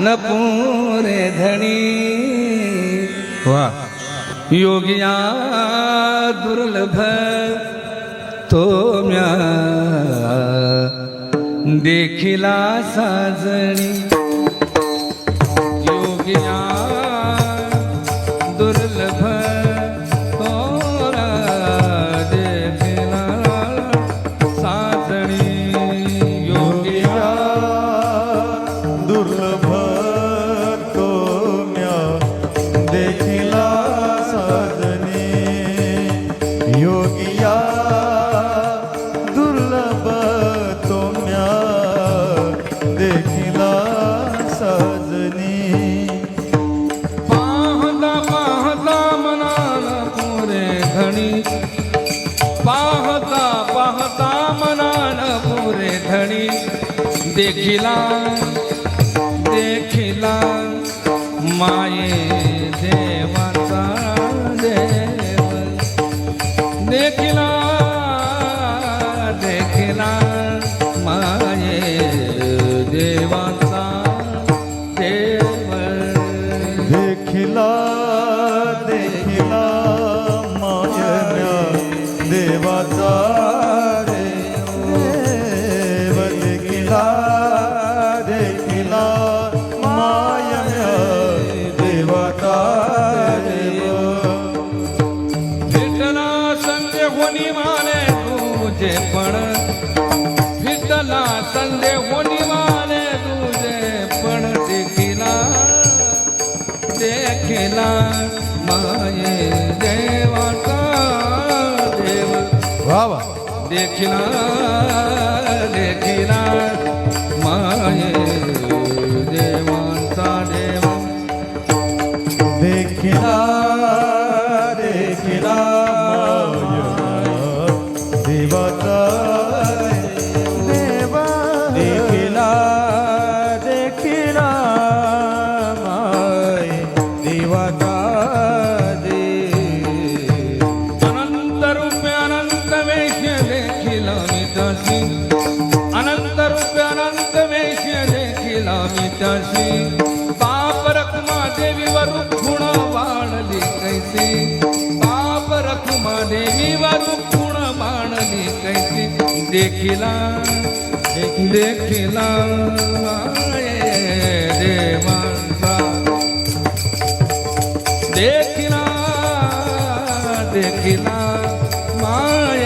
नपूर धणी वा योगिया दुर्लभ तो म्या देखिला साजणी। धणी पाहता पाहता मनान पुरे धणी देखिला देखिला माये देवाचा देव। देखिला देखिला माये देवाचा होनी माने तुझे पण विठ्ठला संदे होनी माने तुझे पण देखिला देखिला माये देवाचा देव। वा वा। देखिला देखिला माये देवांचा देव। देखिला मी अनंत रूपे अनंत वेश देखील मी त्याशी. बाप रखुमा देवीवर गुण वाढली कैसी. बाप रखुमा देवीवर गुण वाढली कैसी. देखिला देखिला देवांचा. देखिला देखिला माय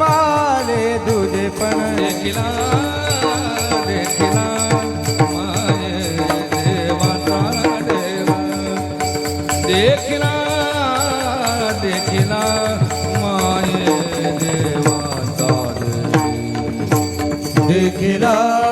મારે દૂધ પણ. દેખલા દેખલા મારે દેવાના દેવા દેખલા દેખલા મારે દેવા દેખલા